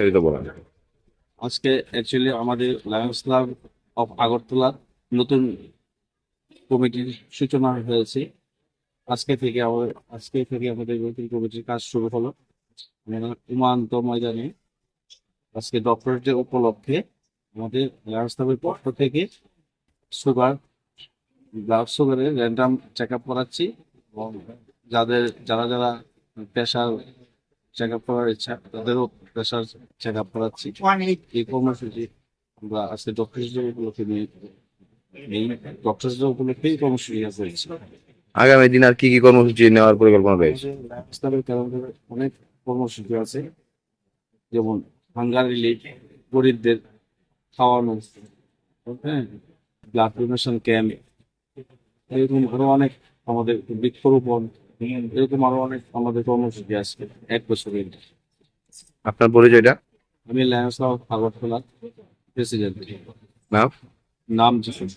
বিস্তারিত বলেন। আজকে অ্যাকচুয়ালি আমাদের লায়ন্স ক্লাব অফ আগরতলা নতুন কমিটির সূচনা হয়েছে। আজকে থেকে আমাদের আজকে থেকে আমাদের নতুন কমিটির কাজ শুরু হলো। উমান্ত ময়দানে আজকে ডক্টরেটের উপলক্ষে আমাদের লায়ন্স ক্লাবের পক্ষ থেকে সুগার ব্লাড সুগারের র্যান্ডাম চেক আপ করাচ্ছি এবং যাদের যারা যারা প্রেশার চেক আপ করার ইচ্ছা, তাদেরও প্রেশার চেক আপ করাচ্ছি। এই কর্মসূচি আমরা আজকে ডক্টর উপলক্ষে নিয়ে এই ডক্টর উপলক্ষে এই কর্মসূচি করেছি আগামী দিন আর কি কি কর্মসূচি নেওয়ার পরিকল্পনা রয়েছে? অনেক কর্মসূচি আছে। যেমন হাঙ্গার রিলিফ গরিবদের খাওয়ানো হ্যাঁ ব্লাড ডোনেশন ক্যাম্প এরকম আরও অনেক আমাদের বৃক্ষরোপণ এরকম আরও অনেক আমাদের কর্মসূচি আসবে এক বছরের আপনার পরিচয়টা? আমি লায়ন্স আগরতলা প্রেসিডেন্ট। নাম? নাম জিসুস